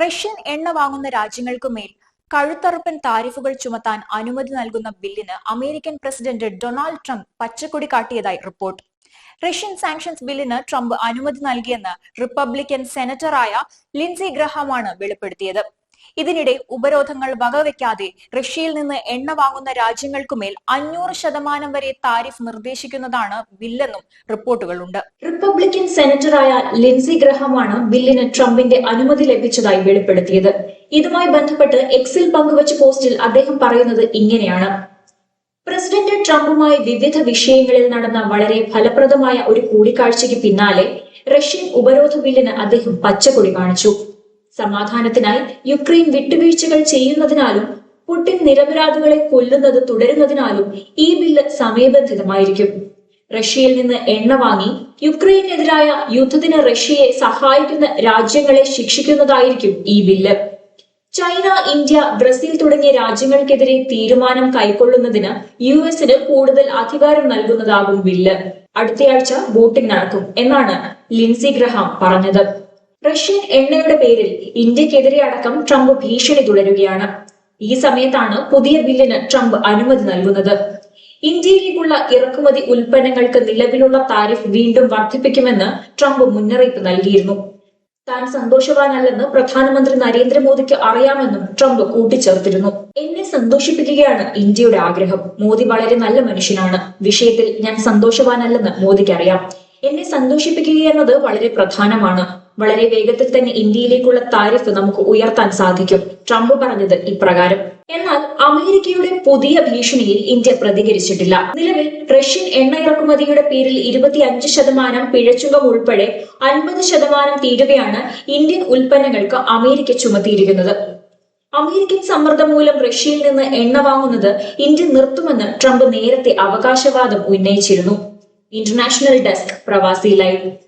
Russian എണ്ണ വാങ്ങുന്ന രാജ്യങ്ങൾക്കു മേൽ കഴുത്തറുപ്പൻ താരിഫുകൾ ചുമത്താൻ അനുമതി നൽകുന്ന ബില്ലിന് അമേരിക്കൻ പ്രസിഡന്റ് ഡൊണാൾഡ് ട്രംപ് പച്ചക്കൊടി കാട്ടിയതായി റിപ്പോർട്ട്. റഷ്യൻ സാങ്ഷൻസ് ബില്ലിന് ട്രംപ് അനുമതി നൽകിയെന്ന് റിപ്പബ്ലിക്കൻ സെനറ്ററായ ലിൻസി ഗ്രഹാമാണ് വെളിപ്പെടുത്തിയത്. ഇതിനിടെ ഉപരോധങ്ങൾ വകവെക്കാതെ റഷ്യയിൽ നിന്ന് എണ്ണ വാങ്ങുന്ന രാജ്യങ്ങൾക്കുമേൽ അഞ്ഞൂറ് ശതമാനം വരെ താരിഫ് നിർദ്ദേശിക്കുന്നതാണ് ബില്ലെന്നും റിപ്പോർട്ടുകളുണ്ട്. റിപ്പബ്ലിക്കൻ സെനറ്ററായ ലിൻസി ഗ്രഹമാണ് ബില്ലിന് ട്രംപിന്റെ അനുമതി ലഭിച്ചതായി വെളിപ്പെടുത്തിയത്. ഇതുമായി ബന്ധപ്പെട്ട് എക്സിൽ പങ്കുവച്ച പോസ്റ്റിൽ അദ്ദേഹം പറയുന്നത് ഇങ്ങനെയാണ്. പ്രസിഡന്റ് ട്രംപുമായി വിവിധ വിഷയങ്ങളിൽ നടന്ന വളരെ ഫലപ്രദമായ ഒരു കൂടിക്കാഴ്ചയ്ക്ക് പിന്നാലെ റഷ്യൻ ഉപരോധ ബില്ലിന് അദ്ദേഹം പച്ചക്കൊടി കാണിച്ചു. സമാധാനത്തിനായി യുക്രൈൻ വിട്ടുവീഴ്ചകൾ ചെയ്യുന്നതിനാലും പുട്ടിൻ നിരപരാധികളെ കൊല്ലുന്നത് തുടരുന്നതിനാലും ഈ ബില്ല് സമയബന്ധിതമായിരിക്കും. റഷ്യയിൽ നിന്ന് എണ്ണ വാങ്ങി യുക്രൈനെതിരായ യുദ്ധത്തിന് റഷ്യയെ സഹായിക്കുന്ന രാജ്യങ്ങളെ ശിക്ഷിക്കുന്നതായിരിക്കും ഈ ബില്ല്. ചൈന ഇന്ത്യ ബ്രസീൽ തുടങ്ങിയ രാജ്യങ്ങൾക്കെതിരെ തീരുമാനം കൈക്കൊള്ളുന്നതിന് യു എസിന് കൂടുതൽ അധികാരം നൽകുന്നതാകും ബില്ല്. അടുത്തയാഴ്ച വോട്ടിംഗ് നടക്കും എന്നാണ് ലിൻസി ഗ്രഹാം പറഞ്ഞത്. റഷ്യൻ എണ്ണയുടെ പേരിൽ ഇന്ത്യക്കെതിരെ അടക്കം ട്രംപ് ഭീഷണി തുടരുകയാണ്. ഈ സമയത്താണ് പുതിയ ബില്ലിന് ട്രംപ് അനുമതി നൽകുന്നത്. ഇന്ത്യയിലേക്കുള്ള ഇറക്കുമതി ഉൽപ്പന്നങ്ങൾക്ക് നിലവിലുള്ള താരിഫ് വീണ്ടും വർദ്ധിപ്പിക്കുമെന്ന് ട്രംപ് മുന്നറിയിപ്പ് നൽകിയിരുന്നു. താൻ സന്തോഷവാനല്ലെന്ന് പ്രധാനമന്ത്രി നരേന്ദ്രമോദിക്ക് അറിയാമെന്നും ട്രംപ് കൂട്ടിച്ചേർത്തിരുന്നു. എന്നെ സന്തോഷിപ്പിക്കുകയാണ് ഇന്ത്യയുടെ ആഗ്രഹം. മോദി വളരെ നല്ല മനുഷ്യനാണ്. വിഷയത്തിൽ ഞാൻ സന്തോഷവാനല്ലെന്ന് മോദിക്ക് അറിയാം. എന്നെ സന്തോഷിപ്പിക്കുക എന്നത് വളരെ പ്രധാനമാണ്. വളരെ വേഗത്തിൽ തന്നെ ഇന്ത്യയിലേക്കുള്ള താരിഫ് നമുക്ക് ഉയർത്താൻ സാധിക്കും. ട്രംപ് പറഞ്ഞത് ഇപ്രകാരം. എന്നാൽ അമേരിക്കയുടെ പുതിയ ഭീഷണിയിൽ ഇന്ത്യ പ്രതികരിച്ചിട്ടില്ല. നിലവിൽ റഷ്യൻ എണ്ണ ഇറക്കുമതിയുടെ പേരിൽ ഇരുപത്തി അഞ്ച് ശതമാനം പിഴച്ചുക ഉൾപ്പെടെ അൻപത് ശതമാനം തീരുവയാണ് ഇന്ത്യൻ ഉൽപ്പന്നങ്ങൾക്ക് അമേരിക്ക ചുമത്തിയിരിക്കുന്നത്. അമേരിക്കൻ സമ്മർദ്ദം മൂലം റഷ്യയിൽ നിന്ന് എണ്ണ വാങ്ങുന്നത് ഇന്ത്യ നിർത്തുമെന്ന് ട്രംപ് നേരത്തെ അവകാശവാദം ഉന്നയിച്ചിരുന്നു. International desk Pravasi live.